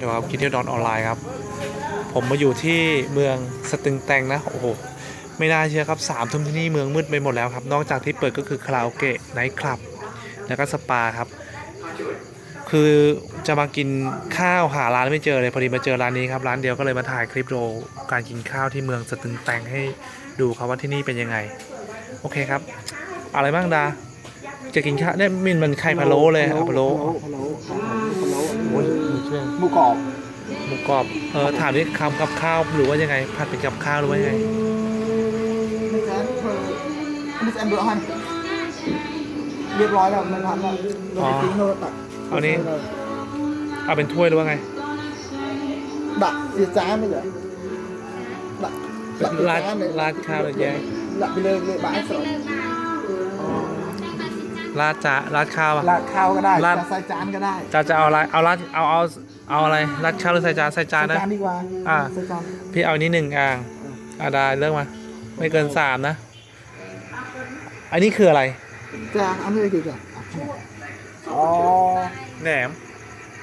แน่ดูครับคิดเที่ยวดอนออนไลน์ครับ ผมมาอยู่ที่เมืองสตึงแตงนะโอ้โหไม่น่าเชื่อครับสามทุ่มที่นี่เมืองมืดไปหมดแล้วครับ นอกจากที่เปิดก็คือคาราโอเกะไนท์คลับ แล้วก็สปาครับ คือจะมากินข้าวหาร้านไม่เจอเลยพอดีมาเจอร้านนี้ครับร้านเดียวก็เลยมาถ่ายคลิปโรการกินข้าวที่เมืองสตึงแตงให้ดูครับว่าที่นี่เป็นยังไง โอเคครับ อะไรบ้างดาจะกินข้าวเนี่ยมินมันไข่พะโล้เลยอะพะโล้ อ้ยมีเครื่องหมูกรอบหมูกรอบเออถามนี่คำกับข้าวหรือว่ายังไง ผัดเป็นกับข้าวหรือว่ายังไงไม่ใช่เธออันนี้แอนเบอร์ฮันเรียบร้อยแล้วมันพันแล้วเราไปทิ้งเราตักเอานี่เอาเป็นถ้วยหรือว่าไง ดักเสียจ้าไม่เหรอดักดักราดจ้เลยราดข้าวเลยแยกดักไปเลยเลยบ้านสดราดจะราดข้าวอะราดข้าวก็ได้ราดจะใส่จานก็ได้จะจะเอาอะไรเอาราดเอาเอา เอาอะไรราดข้าวหรือใส่จานใส่จานใส่นะ จานดีกว่าอ่า ใส่จานพี่เอาอันนี้หนึ่งอ่างอาได้เรื่องมา ไม่เกินสามนะ อันนี้คืออะไรจานอันนี้คือกันอ๋อแหนม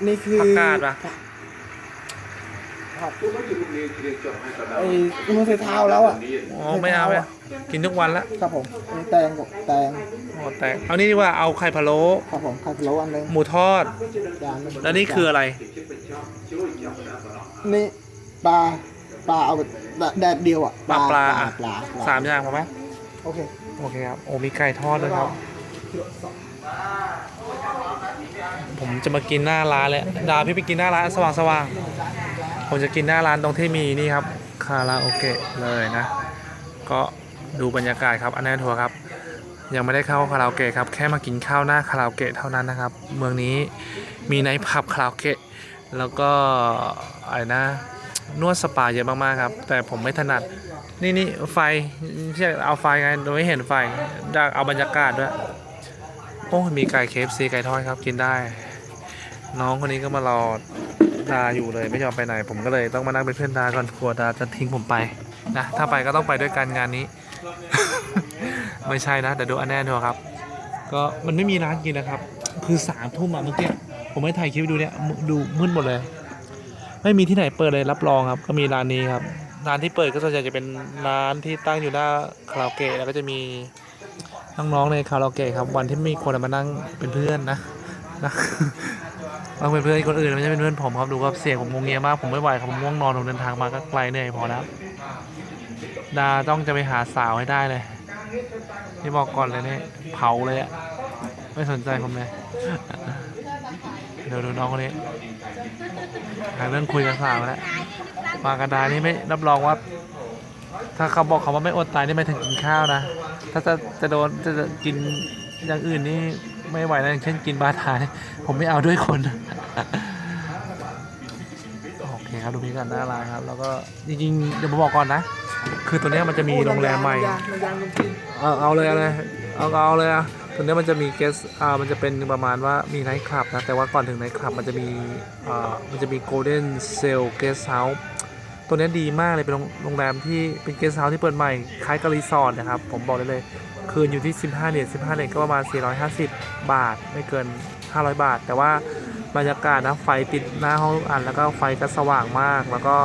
นี่คือผักกาดปะ ผัก ไอ้อินูใส่เท้าแล้วอะอ๋อไม่เอาไม่เอากินทุกวันละครับผมมีแตงกับแตงโอ้แต่เอานี่ดีกว่าเอาไข่พะโล้ครับผมไข่พะโล้อันหนึงหมูทอดจานหงแล้วนี่คืออะไร นี่ปลาปลาเอาแบบแดดเดียวอะปลาปลาปอะลาปลาสามอย่างพอไหมโอเคโอเคครับโอ้มีไก่ทอดด้วยครับผมจะมากินหน้าร้านแล้วดาวพี่ไปกินหน้าร้านสว่างสว่างๆ ผมจะกินหน้าร้านตรงที่มีนี่ครับคาราโอเกะเลยนะ ก็ดูบรรยากาศครับอันแน่ทัวร์ครับ ยังไม่ได้เข้าคาราโอเกะครับแค่มากินข้าวหน้าคาราโอเกะเท่านั้นนะครับ เมืองนี้มีไนท์ผับคาราโอเกะแล้วก็อะไรนะนวดสปาเยอะมากๆครับ แต่ผมไม่ถนัด นี่นี่ไฟที่เอาไฟไงโดยไม่เห็นไฟอยากเอาบรรยากาศด้วย โอ้ มีไก่เคฟซีไก่ทอดครับกินได้ น้องคนนี้ก็มารอ ดาอยู่เลยไม่ยอมไปไหน ผมก็เลยต้องมานั่งเป็นเพื่อนดาก่อนกลัวดาจะทิ้งผมไปนะถ้าไปก็ต้องไปด้วยกันงานนี้ ไม่ใช่นะแต่ดูอันแน่ดูครับ ก็มันไม่มีร้านกินนะครับ คือสามทุ่มอะเมื่อกี้ผมไม่ถ่ายคลิปดูเนี่ยดูมืดหมดเลย ไม่มีที่ไหนเปิดเลยรับรองครับ ก็มีร้านนี้ครับร้านที่เปิดก็ส่วนใหญ่จะเป็นร้านที่ตั้งอยู่หน้าคาราโอเกะแล้วก็จะมีน้องๆในคาราโอเกะครับ วันที่มีคนมานั่งเป็นเพื่อนนะนะ บางเป็นเพื่อนคนอื่นไม่ใช่เป็นเพื่อนผมครับดูว่าเสียงผมงงเงียมากผมไม่ไหวครับผมง่วงนอนผมเดินทางมาก็ไกลเหนื่อยพอแล้วดาต้องจะไปหาสาวให้ได้เลยที่บอกก่อนเลยเนี่ยเผาเลยอะไม่สนใจผมเลยเดี๋ยวดูน้องคนนี้หาเรื่องคุยกับสาวแล้วมากระดานี่ไม่รับรองว่า ถ้าเขาบอกเขาว่าไม่อดตายนี่ไม่ถึงกินข้าวนะถ้าจะจะโดนจะจะกินอย่างอื่นนี่ ไม่ไหวนะอย่างเช่นกินบาทาเนี่ยผมไม่เอาด้วยคนโอเคครับดูพี่กันหน้าร้านครับ แล้วก็จริงๆเดี๋ยวผมบอกก่อนนะ คือตัวเนี้ยมันจะมีโรงแรมใหม่ เอาเอาเลยเอาเลยเอาเอาเลยอะตรงนี้มันจะมีเกสอ่ามันจะเป็นประมาณว่ามีไนท์คลับนะ แต่ว่าก่อนถึงไนท์คลับมันจะมีอ่ามันจะมีโกลเด้นเซลเกสเฮาส์ ตัวนี้ดีมากเลยเป็นโรงงแรมที่เป็นเกสต์เฮาส์ที่เปิดใหม่คล้ายกับรีสอร์ทนะครับ ผมบอกได้เลย คืนอยู่ที่ 15เหรียญ15เหรียญก็ประมาณ 450 บาท ไม่เกิน 500 บาท แต่ว่าบรรยากาศนะไฟติดหน้าห้องอัน แล้วก็ไฟก็สว่างมาก แล้วก็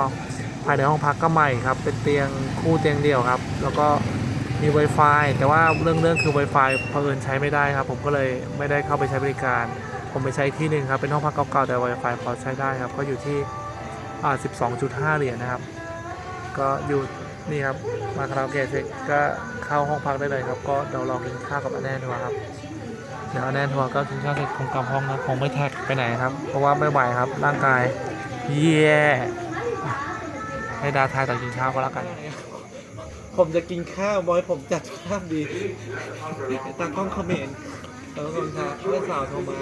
ภายในห้องพักก็ใหม่ครับ เป็นเตียงคู่เตียงเดี่ยวครับ แล้วก็มี Wi-Fi แต่ว่าเรื่องเรื่องคือ Wi-Fi เผอิญใช้ไม่ได้ครับ ผมก็เลยไม่ได้เข้าไปใช้บริการ ผมไปใช้ที่หนึ่งครับ เป็นห้องพักเก่าๆแต่ Wi-Fi พอใช้ได้ครับ ก็อยู่ที่ 12.5 เหรียญนะครับ ก็อยู่นี่ครับมาคาราโอเกะเสร็จก็เข้าห้องพักได้เลยครับ ก็เดี๋ยวรอกินข้าวกับอันแน่ทัวร์ครับเดี๋ยวอันแน่ทัวร์ก็กินข้าวเสร็จคงกลับห้องนะคงไม่แท็กไปไหนครับ เพราะว่าไม่ไหวครับร่างกายแย่ให้ดาทายต่อกินข้าวก็แล้วกัน ผมจะกินข้าวบอยผมจัดภาพดีตากล้องคอมเมนต์แล้วก็ทางเพื่อนสาวโทรมา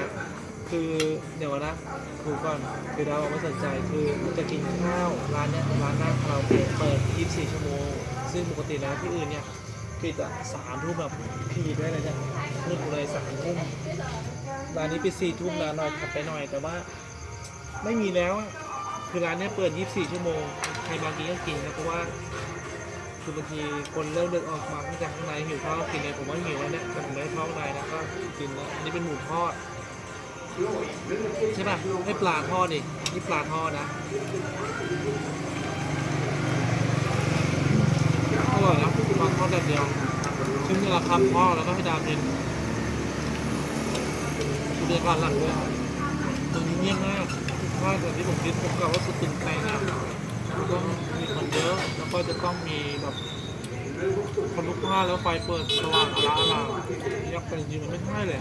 คือเดี๋ยวนะครูก่อนคือดาไม่สนใจคือจะกินข้าวร้านเนี้ยร้านหน้าคาราโอเกะเปิด 24 ชั่วโมง ซึ่งปกติแล้วที่อื่นเนี่ยปิดอะสามทุ่มแบบพีดด้วยเลยเนี่ยมืดเลยสามทุ่มร้านนี้ปิดสี่ทุ่มนหน่อยถัดไปหน่อยแต่ว่า ไม่มีแล้วคือร้านเนี้ยเปิด 24 ชั่วโมงใครมากินก็กินนะเพราะว่าคือบางทีคนเริ่มเดินออกมาตั้งแต่ข้างในหิวข้าวกินเลยผมว่าหิวแล้วเนี่ยแต่ผมไม่ได้เข้าข้างในนะก็กินแล้วอันนี้เป็นหมูทอด ใช่ป่ะให้ปลาทอดอีกนี่ปลาทอดนะอร่อยนะปลาทอดแบบเดียวซึ่งเวลาคำทอดแล้วก็ให้ดาวกินดูเดือดร้อนหลังด้วยตรงนี้เงียบมากถ้าจากที่ผมคิดผมกะว่าสุดตึงแตงเนี่ยต้องมีคนเยอะแล้วก็จะต้องมีแบบคนลุกพล่าแล้วไฟเปิดสว่างอลาอลามยักษ์ไปจริงมันไม่ใช่เลย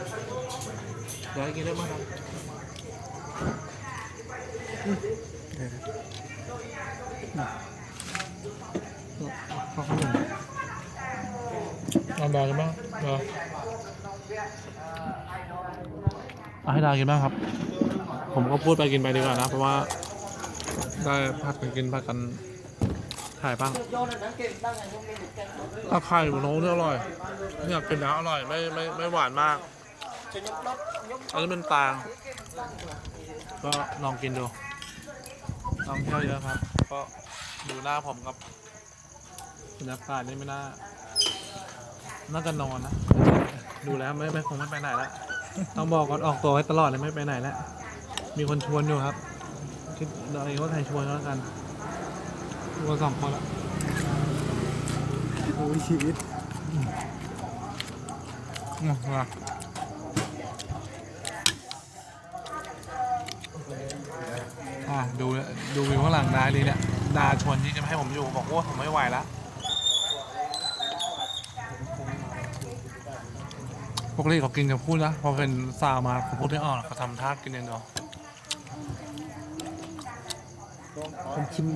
เหลือคุณไข่มาร้านแผลแล้วปะเดี๋ยวให้กินได้มั้งครับเขาขนมเอาดากินบ้างเดี๋ยวเอาให้ดากินบ้างครับ ผมก็พูดไปกินไปดีกว่านะ เพราะว่า ได้พักกันกินพักกันถ่ายบ้างถ้าไข่หนูเนี่ยอร่อยเนี่ยกินแล้วอร่อยไม่ไม่ไม่หวานมาก อันนี้เป็นตางก็ลองกินดูลองเที่ยวเยอะครับ ก็ดูหน้าผมกับบรรยากาศนี่ไม่น่า น่าจะนอนนะ ดูแล้วไม่ไม่คงไม่ไปไหนละ ต้องบอกก่อนออกตัวไว้ตลอดเลยไม่ไปไหนแล้วมีคนชวนอยู่ครับ คิดเอาเองว่าใครชวนก็แล้วกันชวนสองคนละโอ้ยชีวิตอืมมา อะดูดูวิวข้างหลังดาดีเนี่ยดาชวนที่จะให้ผมอยู่บอกว่าผมไม่ไหวแล้วปกติเขากินจะพูดนะพอเป็นซาวมาเขาพูดไม่ออกเขาทำท่ากินอย่างเดียวผมชิม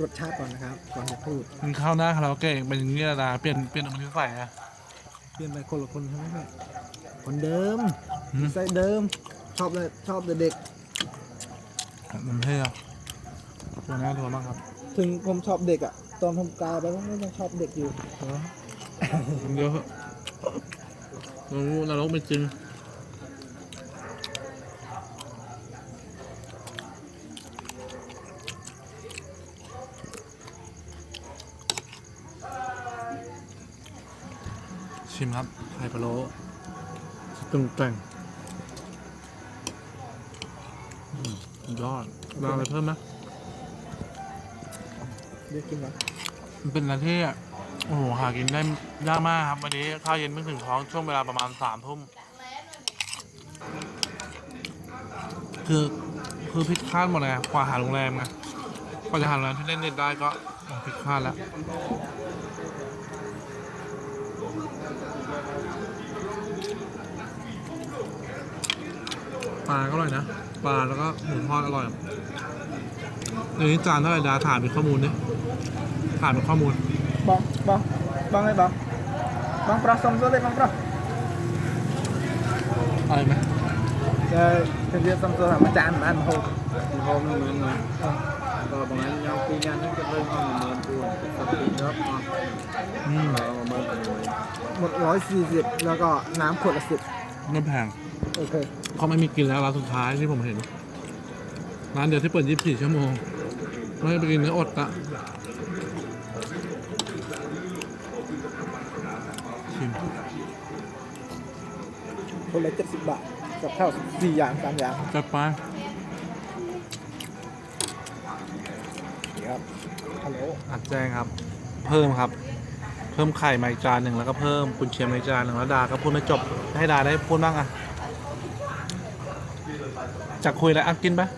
รสชาติก่อนนะครับก่อนจะพูดกินข้าวหน้าคาราโอเกะเป็นอย่างนี้ละดาเปลี่ยนเปลี่ยนมันที่ใส่อะเปลี่ยนไปคนละคนใช่ไหมแม่คนเดิมหืมใส่เดิมชอบเลยชอบแต่เด็ก มันเท่อะตัวหน้าตัวมากครับถึงผมชอบเด็กอะตอนผมกลายไปผมก็ยังชอบเด็กอยู่ เออมันเยอะเรารู้นรกไม่จริงชิมครับไข่พะโล้ตึงแต่งอืม ยอดเราอะไรเพิ่มไหมเรียกกินวะมันเป็นอะไรที่โอ้โหหากินได้ยากมากครับวันนี้ข้าวเย็นเพิ่งถึงท้องช่วงเวลาประมาณสามทุ่มคือคือพิดคาดหมดเลยกว่าหาโรงแรมไงกว่าจะหาโรงแรมที่เล่นเน็ตได้ก็โอ้พิดคาดแล้วปลาก็อร่อยนะ ปลาแล้วก็หมูทอดอร่อยเดี๋ยวนี้จานเท่าไหร่ดาถามเป็นข้อมูลดิถามเป็นข้อมูลบองบองบองเลยบองบองปลาสมโซเลยบองปลาอะไรไหมจะเป็นเรียนสมโซทำมาจานมาอันโห hôm nó mượn mà rồi bằng anh nhau khi nhanh nó cái bên con mà mượn buồn tập đi góp con อืม rồi mà mượn cả người หมดร้อยสี่สิบแล้วก็น้ำขวดละสิบไม่แพง โอเคเขาไม่มีกินแล้วร้านสุดท้ายที่ผมเห็นร้านเดียวที่เปิด 24 ชั่วโมง ไม่ให้ไปกินเนื้ออดละชิมคนละเจ็ดสิบบาท กับข้าวสี่อย่างสามอย่างจัดไปนี่ครับฮัลโหลอัดแจ้งครับ เพิ่มครับ เพิ่มไข่มาอีกจานหนึ่งแล้วก็เพิ่มกุนเชียงมาอีกจานหนึ่งแล้วดาก็พูดไม่จบให้ดาได้พูดบ้างอะ จะคุยอะไรอะกินปะ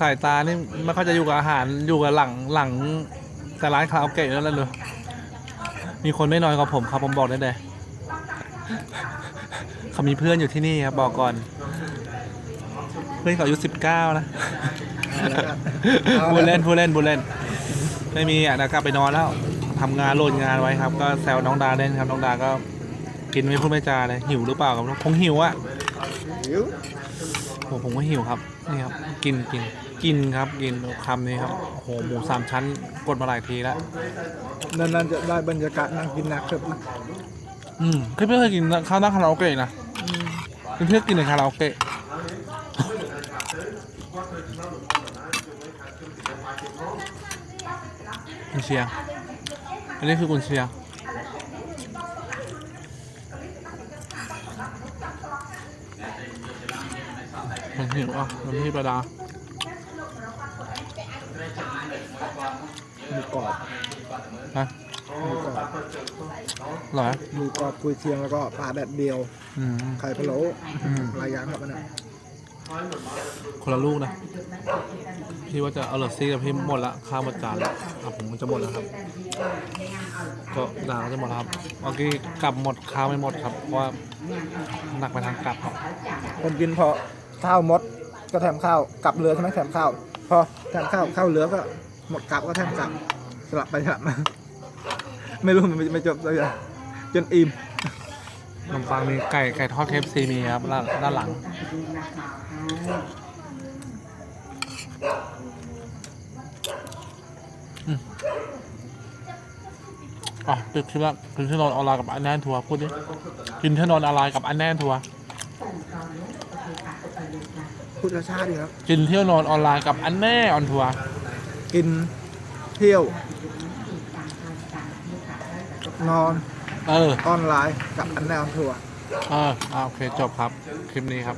สายตานี่ไม่ค่อยจะอยู่กับอาหารอยู่กับหลังหลังแต่ร้านคาราโอเกะนั่นแหละเลยมีคนไม่น้อยกว่าผมครับผมบอกได้เลยเขามีเพื่อนอยู่ที่นี่ครับบอกก่อน เพื่อนเขาอายุสิบเก้านะพูดเล่นพูดเล่นพูดเล่น ไม่มีอะนะกลับไปนอนแล้วทำงานโหลดงานไว้ครับ ก็แซวน้องดาเล่นครับ น้องดาก็กินไม่พูดไม่จาเลยหิวหรือเปล่าครับคงหิวอะ หิวโหผมก็หิวครับนี่ครับกินกินกินครับกินคำนี้ครับโอ้โหหมูสามชั้นกดมาหลายทีแล้วนานๆจะได้บรรยากาศนั่งกินนักครับอืมเคยไม่เคยกินข้าวหน้าคาราโอเกะนะเพื่อนๆกินในคาราโอเกะกุนเชียงอันนี้คือกุนเชียง มันหิวอะมันพี่ประดาหมูกรอบฮะหมูกรอบเหรอหมูกรอบกุยเชียงแล้วก็ปลาแดดเดียว อืมไข่พะโล้อืมหลายอย่างครับอันนั้นคนละลูกนะ พี่ว่าจะเอาเหลือซี่กับพี่หมดละข้าวหมดจานละอะผมมันจะหมดแล้วครับ ก็ด่าก็จะหมดแล้วครับเมื่อกี้กลับหมดข้าวไม่หมดครับเพราะว่าหนักไปทางกลับครับผมกินพอ ข้าวมดก็แถมข้าวกลับเรือใช่ไหมแถมข้าวพอแถมข้าวข้าวเหลือก็หมดกลับก็แถมกลับสลับไปสลับมาไม่รู้มันไม่จบเลยอะจนอิ่มขนมปังมีไก่ไก่ทอดเคฟซีมีครับด้านหลังอืมอะตึกที่ละกินที่นอนออนไลน์กับอันแน่นทัวร์พูดดิกินที่นอนออนไลน์กับอันแน่นทัวร์ พูดช้าๆดีครับ กินเที่ยวนอนออนไลน์กับอันแน่ออนทัวร์กินเที่ยว นอนเออออนไลน์กับอันแนวทัวร์เอออ่าโอเคจบครับ คลิปนี้ครับ